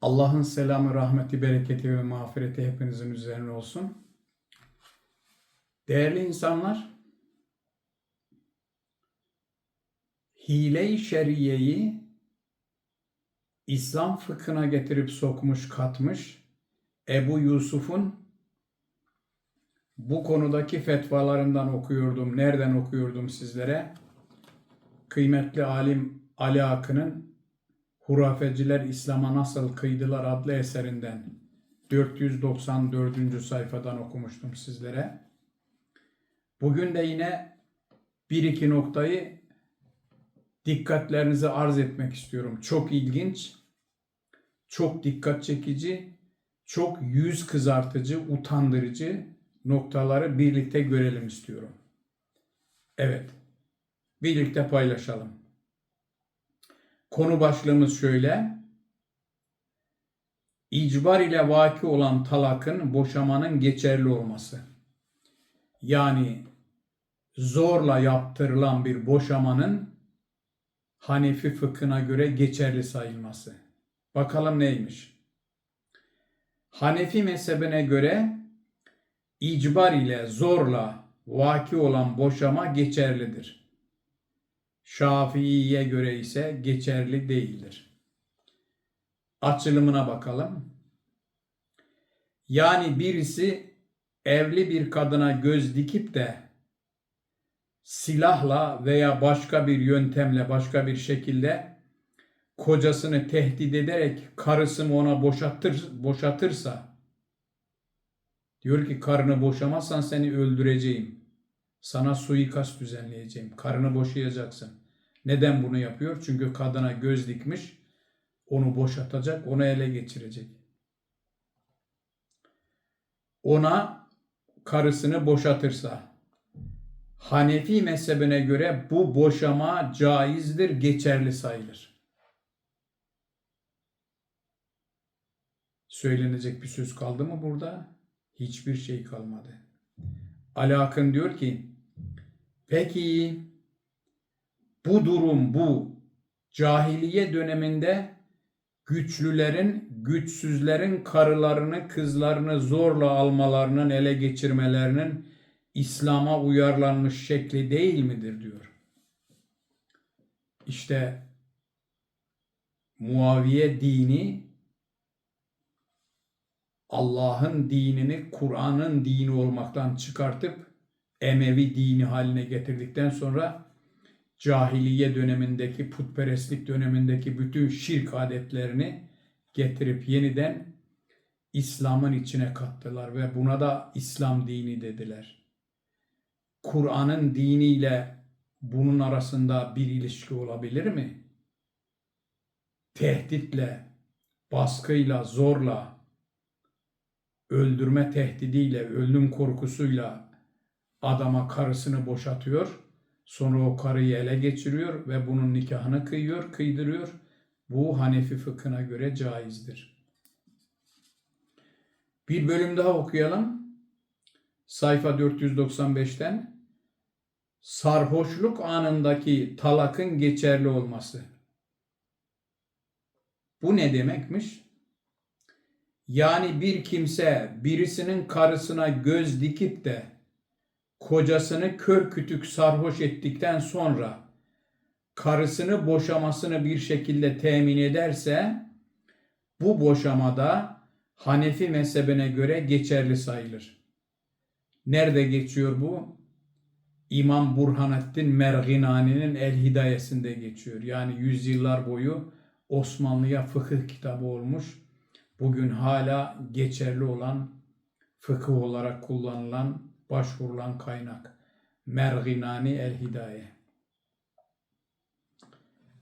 Allah'ın selamı, rahmeti, bereketi ve mağfireti hepinizin üzerine olsun. Değerli insanlar, hile-i şeriyeyi İslam fıkhına getirip sokmuş, katmış Ebu Yusuf'un bu konudaki fetvalarından okuyordum. Nereden okuyordum sizlere? Kıymetli alim Ali Akın'ın Hurafeciler İslam'a Nasıl Kıydılar adlı eserinden 494. sayfadan okumuştum sizlere. Bugün de yine bir iki noktayı dikkatlerinize arz etmek istiyorum. Çok ilginç, çok dikkat çekici, çok yüz kızartıcı, utandırıcı noktaları birlikte görelim istiyorum. Evet, birlikte paylaşalım. Konu başlığımız şöyle. İcbar ile vaki olan talakın boşamanın geçerli olması. Yani zorla yaptırılan bir boşamanın Hanefi fıkhına göre geçerli sayılması. Bakalım neymiş? Hanefi mezhebine göre icbar ile zorla vaki olan boşama geçerlidir. Şafii'ye göre ise geçerli değildir. Açılımına bakalım. Yani birisi evli bir kadına göz dikip de silahla veya başka bir yöntemle, başka bir şekilde kocasını tehdit ederek karısını ona boşatır, boşatırsa diyor ki karını boşamazsan seni öldüreceğim. Sana suikast düzenleyeceğim. Karını boşayacaksın. Neden bunu yapıyor? Çünkü kadına göz dikmiş. Onu boşatacak, onu ele geçirecek. Ona karısını boşatırsa Hanefi mezhebine göre bu boşama caizdir, geçerli sayılır. Söylenecek bir söz kaldı mı burada? Hiçbir şey kalmadı. Ali Akın diyor ki, peki bu durum bu cahiliye döneminde güçlülerin, güçsüzlerin karılarını, kızlarını zorla almalarının, ele geçirmelerinin İslam'a uyarlanmış şekli değil midir diyor. İşte Muaviye dini Allah'ın dinini Kur'an'ın dini olmaktan çıkartıp Emevi dini haline getirdikten sonra cahiliye dönemindeki putperestlik dönemindeki bütün şirk adetlerini getirip yeniden İslam'ın içine kattılar ve buna da İslam dini dediler. Kur'an'ın diniyle bunun arasında bir ilişki olabilir mi? Tehditle, baskıyla, zorla, öldürme tehdidiyle, ölüm korkusuyla adama karısını boşatıyor. Sonra o karıyı ele geçiriyor ve bunun nikahını kıyıyor, kıydırıyor. Bu Hanefi fıkhına göre caizdir. Bir bölüm daha okuyalım. Sayfa 495'ten sarhoşluk anındaki talakın geçerli olması. Bu ne demekmiş? Yani bir kimse birisinin karısına göz dikip de kocasını kör kütük sarhoş ettikten sonra karısını boşamasını bir şekilde temin ederse bu boşamada Hanefi mezhebine göre geçerli sayılır. Nerede geçiyor bu? İmam Burhanettin Merginani'nin El Hidayesinde geçiyor. Yani yüzyıllar boyu Osmanlı'ya fıkıh kitabı olmuş. Bugün hala geçerli olan fıkıh olarak kullanılan, başvurulan kaynak. Merginani El Hidaye.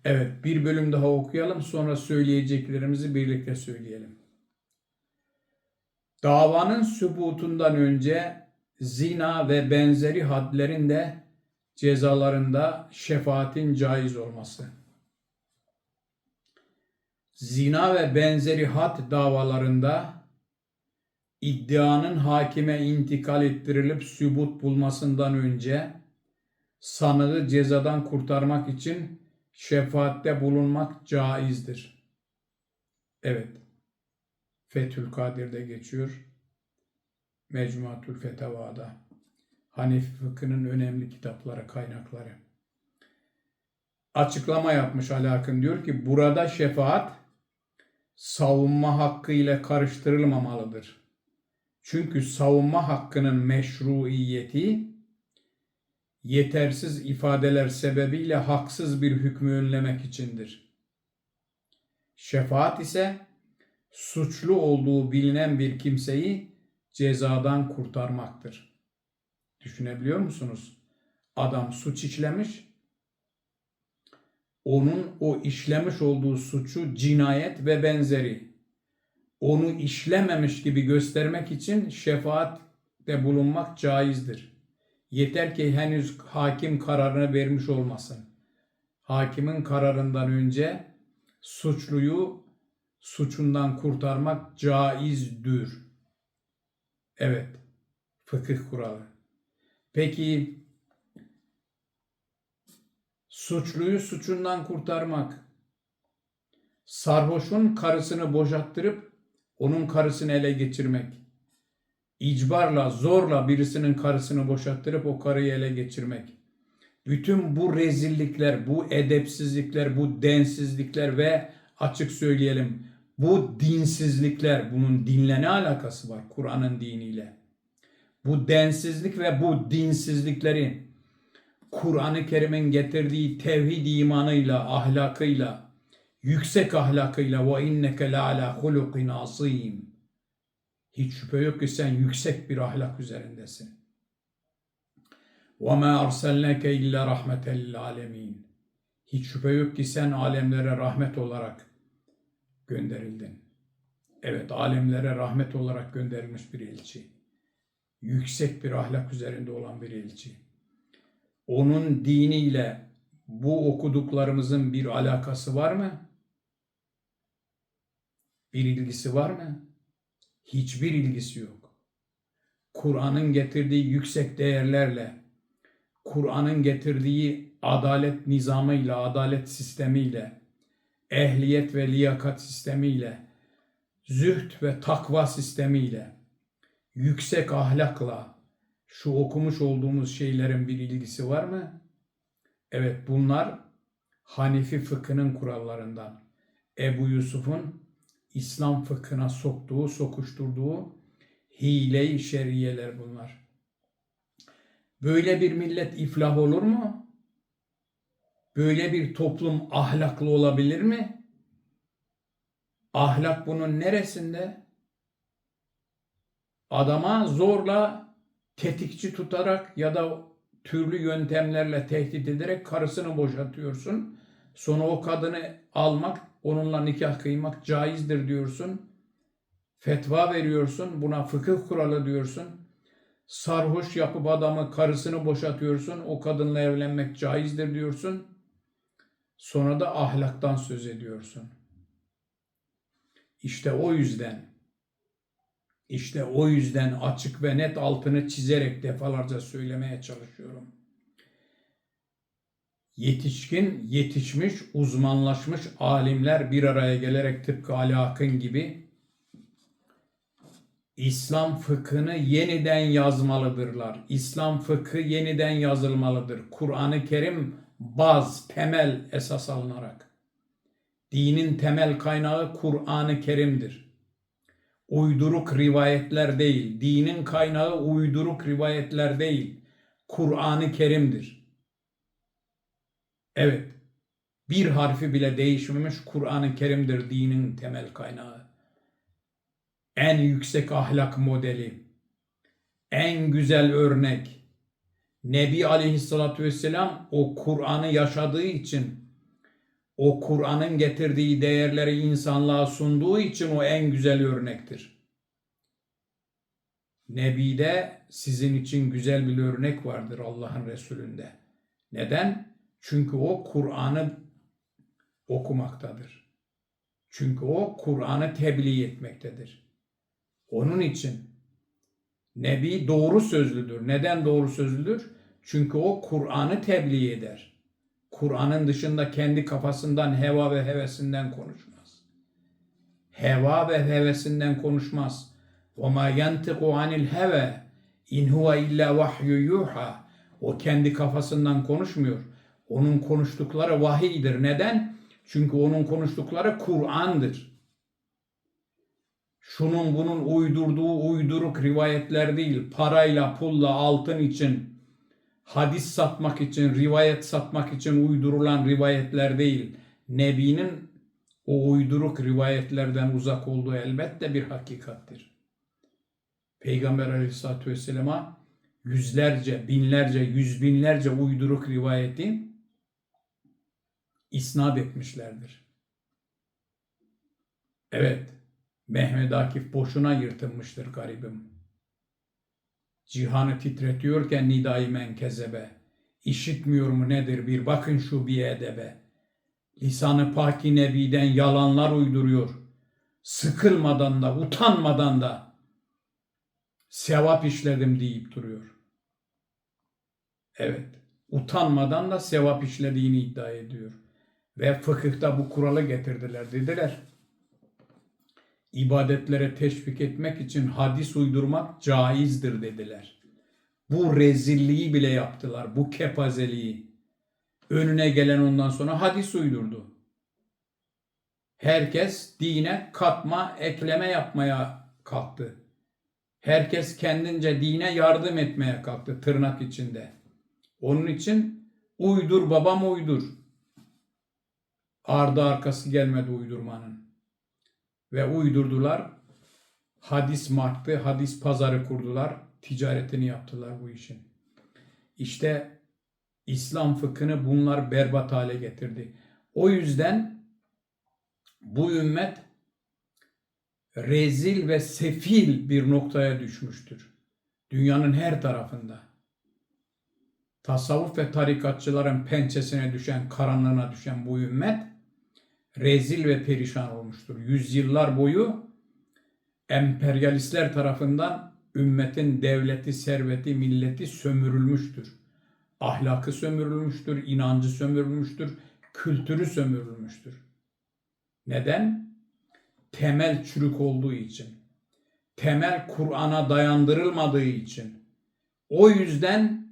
Evet bir bölüm daha okuyalım sonra söyleyeceklerimizi birlikte söyleyelim. Davanın sübutundan önce zina ve benzeri hadlerin de cezalarında şefaatin caiz olması. Zina ve benzeri had davalarında iddianın hakime intikal ettirilip sübut bulmasından önce sanığı cezadan kurtarmak için şefaatte bulunmak caizdir. Evet, Fethül Kadir'de geçiyor. Mecmuatül Fetavada. Hanefi fıkhının önemli kitapları, kaynakları. Açıklama yapmış Alakın diyor ki burada şefaat savunma hakkı ile karıştırılmamalıdır. Çünkü savunma hakkının meşruiyeti yetersiz ifadeler sebebiyle haksız bir hükmü önlemek içindir. Şefaat ise suçlu olduğu bilinen bir kimseyi cezadan kurtarmaktır. Düşünebiliyor musunuz? Adam suç işlemiş. Onun o işlemiş olduğu suçu cinayet ve benzeri onu işlememiş gibi göstermek için şefaatte bulunmak caizdir. Yeter ki henüz hakim kararını vermiş olmasın. Hakimin kararından önce suçluyu suçundan kurtarmak caizdir. Evet, fıkıh kuralı. Peki suçluyu suçundan kurtarmak, sarhoşun karısını boşattırıp onun karısını ele geçirmek, icbarla, zorla birisinin karısını boşattırıp o karıyı ele geçirmek. Bütün bu rezillikler, bu edepsizlikler, bu densizlikler ve açık söyleyelim bu dinsizlikler, bunun dinle ne alakası var Kur'an'ın diniyle? Bu densizlik ve bu dinsizlikleri Kur'an-ı Kerim'in getirdiği tevhid imanıyla, ahlakıyla, yüksek ahlakıyla ve inneke la ala hulukin azim. Hiç şüphe yok ki sen yüksek bir ahlak üzerindesin. Ve ma arsalnake illa rahmeten lil alemin. Hiç şüphe yok ki sen alemlere rahmet olarak gönderildin. Evet, alemlere rahmet olarak gönderilmiş bir elçi. Yüksek bir ahlak üzerinde olan bir elçi. Onun diniyle bu okuduklarımızın bir alakası var mı? Bir ilgisi var mı? Hiçbir ilgisi yok. Kur'an'ın getirdiği yüksek değerlerle, Kur'an'ın getirdiği adalet nizamıyla, adalet sistemiyle, ehliyet ve liyakat sistemiyle, zühd ve takva sistemiyle, yüksek ahlakla şu okumuş olduğumuz şeylerin bir ilgisi var mı? Evet bunlar Hanefi fıkhının kurallarından. Ebu Yusuf'un İslam fıkhına soktuğu, sokuşturduğu hile-i şeriyeler bunlar. Böyle bir millet iflah olur mu? Böyle bir toplum ahlaklı olabilir mi? Ahlak bunun neresinde? Adama zorla tetikçi tutarak ya da türlü yöntemlerle tehdit ederek karısını boşatıyorsun. Sonra o kadını almak, onunla nikah kıymak caizdir diyorsun. Fetva veriyorsun, buna fıkıh kuralı diyorsun. Sarhoş yapıp adamı karısını boşatıyorsun, o kadınla evlenmek caizdir diyorsun. Sonra da ahlaktan söz ediyorsun. İşte o yüzden işte o yüzden açık ve net altını çizerek defalarca söylemeye çalışıyorum. Yetişkin, yetişmiş, uzmanlaşmış alimler bir araya gelerek tıpkı Ali Akın gibi İslam fıkhını yeniden yazmalıdırlar. İslam fıkhı yeniden yazılmalıdır. Kur'an-ı Kerim baz, temel esas alınarak. Dinin temel kaynağı Kur'an-ı Kerim'dir. Uyduruk rivayetler değil. Dinin kaynağı uyduruk rivayetler değil. Kur'an-ı Kerim'dir. Evet. Bir harfi bile değişmemiş Kur'an-ı Kerim'dir dinin temel kaynağı. En yüksek ahlak modeli, en güzel örnek, Nebi Aleyhisselatü Vesselam o Kur'an'ı yaşadığı için, o Kur'an'ın getirdiği değerleri insanlığa sunduğu için o en güzel örnektir. Nebi'de sizin için güzel bir örnek vardır Allah'ın Resulü'nde. Neden? Çünkü o Kur'an'ı okumaktadır. Çünkü o Kur'an'ı tebliğ etmektedir. Onun için Nebi doğru sözlüdür. Neden doğru sözlüdür? Çünkü o Kur'an'ı tebliğ eder. Kur'an'ın dışında kendi kafasından, heva ve hevesinden konuşmaz. heva ve hevesinden konuşmaz. وَمَا يَنْتِقُ عَنِ الْهَوَى اِنْ هُوَ اِلَّا وَحْيُ يُوحَى O kendi kafasından konuşmuyor. Onun konuştukları vahiydir. Neden? Çünkü onun konuştukları Kur'an'dır. Şunun bunun uydurduğu uyduruk rivayetler değil. Parayla, pulla, altın için, hadis satmak için, rivayet satmak için uydurulan rivayetler değil. Nebinin o uyduruk rivayetlerden uzak olduğu elbette bir hakikattir. Peygamber aleyhissalatü vesselama yüzlerce, binlerce, yüz binlerce uyduruk rivayeti isnat etmişlerdir. Evet, Mehmet Akif boşuna yırtınmıştır garibim. Cihanı titretiyorken nidai menkezebe, işitmiyor mu nedir bir bakın şu bir edebe. Lisanı paki nebiden yalanlar uyduruyor. Sıkılmadan da, utanmadan da sevap işledim deyip duruyor. Evet, utanmadan da sevap işlediğini iddia ediyor. Ve fıkıhta bu kuralı getirdiler. Dediler, ibadetlere teşvik etmek için hadis uydurmak caizdir dediler. Bu rezilliği bile yaptılar, bu kepazeliği. Önüne gelen ondan sonra hadis uydurdu. Herkes dine katma, ekleme yapmaya kalktı. Herkes kendince dine yardım etmeye kalktı tırnak içinde. Onun için uydur babam uydur. Ardı arkası gelmedi uydurmanın. Ve uydurdular. Hadis marktı, hadis pazarı kurdular. Ticaretini yaptılar bu işin. İşte İslam fıkhını bunlar berbat hale getirdi. O yüzden bu ümmet rezil ve sefil bir noktaya düşmüştür. Dünyanın her tarafında. Tasavvuf ve tarikatçıların pençesine düşen, karanlığına düşen bu ümmet rezil ve perişan olmuştur. Yüzyıllar boyu emperyalistler tarafından ümmetin devleti, serveti, milleti sömürülmüştür. Ahlakı sömürülmüştür, inancı sömürülmüştür, kültürü sömürülmüştür. Neden? Temel çürük olduğu için. Temel Kur'an'a dayandırılmadığı için. O yüzden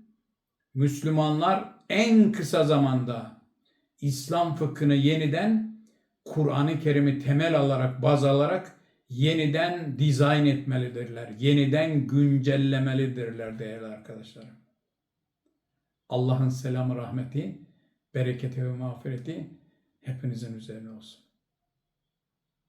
Müslümanlar en kısa zamanda İslam fıkhını yeniden Kur'an-ı Kerim'i temel alarak, baz alarak yeniden dizayn etmelidirler. Yeniden güncellemelidirler değerli arkadaşlarım. Allah'ın selamı, rahmeti, bereketi ve mağfireti hepinizin üzerine olsun.